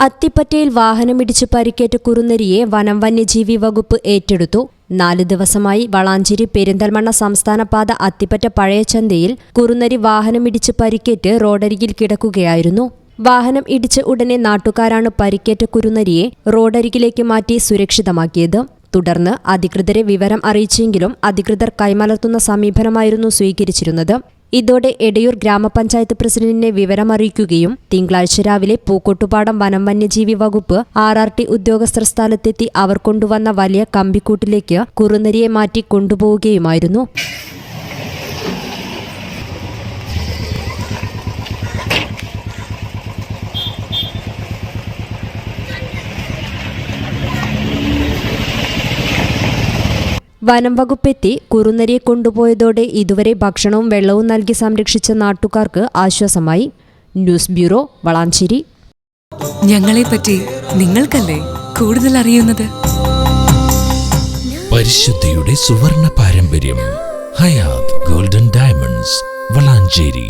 അത്തിപ്പറ്റയിൽ വാഹനമിടിച്ച് പരിക്കേറ്റ കുറുനരിയെ വനം വന്യജീവി വകുപ്പ് ഏറ്റെടുത്തു. നാല് ദിവസമായി വളാഞ്ചേരി പെരിന്തൽമണ്ണ സംസ്ഥാനപാത അത്തിപ്പറ്റ പഴയ ചന്തയിൽ കുറുനരി വാഹനമിടിച്ച് പരിക്കേറ്റ് റോഡരികിൽ കിടക്കുകയായിരുന്നു. വാഹനം ഇടിച്ച ഉടനെ നാട്ടുകാരാണ് പരിക്കേറ്റ കുറുനരിയെ റോഡരികിലേക്ക് മാറ്റി സുരക്ഷിതമാക്കിയത്. തുടർന്ന് അധികൃതരെ വിവരം അറിയിച്ചെങ്കിലും അധികൃതർ കൈമലർത്തുന്ന സമീപനമായിരുന്നു സ്വീകരിച്ചിരുന്നത്. ഇതോടെ എടയൂർ ഗ്രാമപഞ്ചായത്ത് പ്രസിഡന്റിനെ വിവരമറിയിക്കുകയും തിങ്കളാഴ്ച രാവിലെ പൂക്കോട്ടുപാടം വനം വന്യജീവി വകുപ്പ് ആർ ആർ ടി ഉദ്യോഗസ്ഥർ സ്ഥലത്തെത്തി അവർ കൊണ്ടുവന്ന വലിയ കമ്പിക്കൂട്ടിലേക്ക് കുറുനരിയെ മാറ്റി കൊണ്ടുപോവുകയുമായിരുന്നു. വനം വകുപ്പെത്തി കുറുനരിയെ കൊണ്ടുപോയതോടെ ഇതുവരെ ഭക്ഷണവും വെള്ളവും നൽകി സംരക്ഷിച്ച നാട്ടുകാർക്ക് ആശ്വാസമായി. News bureau Valanchery. ഞങ്ങളെ പറ്റി നിങ്ങൾക്കല്ലേ കൂടുതൽ അറിയുന്നത്? പരിശുദ്ധിയുടെ സുവർണ പാരമ്പര്യം ഹയാത് ഗോൾഡൻ ഡയമണ്ട്സ് വളാഞ്ചേരി.